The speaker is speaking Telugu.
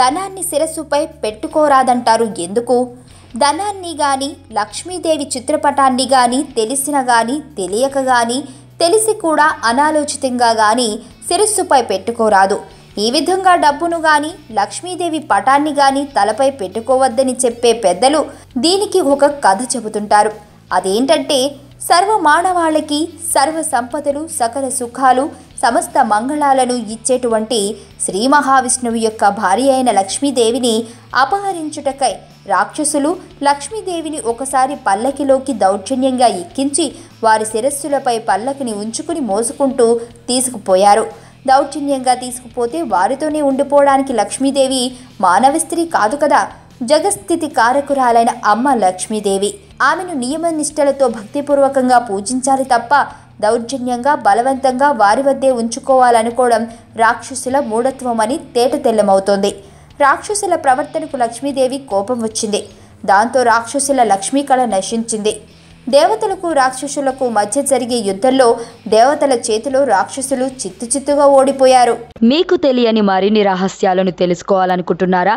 ధనాన్ని శిరస్సుపై పెట్టుకోరాదంటారు. ఎందుకు? ధనాన్ని గాని లక్ష్మీదేవి చిత్రపటాన్ని గాని తెలిసిన గాని తెలియక గాని తెలిసి కూడా అనాలోచితంగా గాని శిరస్సుపై పెట్టుకోరాదు. ఈ విధంగా డబ్బును గాని లక్ష్మీదేవి పటాన్ని గాని తలపై పెట్టుకోవద్దని చెప్పే పెద్దలు దీనికి ఒక కథ చెబుతుంటారు. అదేంటంటే సర్వ మానవాళికి సర్వ సంపదలు సకల సుఖాలు సమస్త మంగళాలను ఇచ్చేటువంటి శ్రీ మహావిష్ణువు యొక్క భార్య అయిన లక్ష్మీదేవిని అపహరించుటకై రాక్షసులు లక్ష్మీదేవిని ఒకసారి పల్లకిలోకి దౌర్జన్యంగా ఎక్కించి వారి శిరస్సులపై పల్లకిని ఉంచుకుని మోసుకుంటూ తీసుకుపోయారు. దౌర్జన్యంగా తీసుకుపోతే వారితోనే ఉండిపోవడానికి లక్ష్మీదేవి మానవ స్త్రీ కాదు కదా. జగస్థితి కారకురాలైన అమ్మ లక్ష్మీదేవి. ఆమెను నియమ నిష్ఠలతో భక్తిపూర్వకంగా పూజించాలి తప్ప దౌర్జన్యంగా బలవంతంగా వారి వద్దే ఉంచుకోవాలనుకోవడం రాక్షసుల మూఢత్వమని తేట తెల్లమవుతోంది రాక్షసుల ప్రవర్తనకు లక్ష్మీదేవి కోపం వచ్చింది. దాంతో రాక్షసుల లక్ష్మీ కళ నశించింది. దేవతలకు రాక్షసులకు మధ్య జరిగే యుద్ధంలో దేవతల చేతిలో రాక్షసులు చిత్తు చిత్తుగా ఓడిపోయారు. మీకు తెలియని మరిన్ని రహస్యాలను తెలుసుకోవాలనుకుంటున్నారా?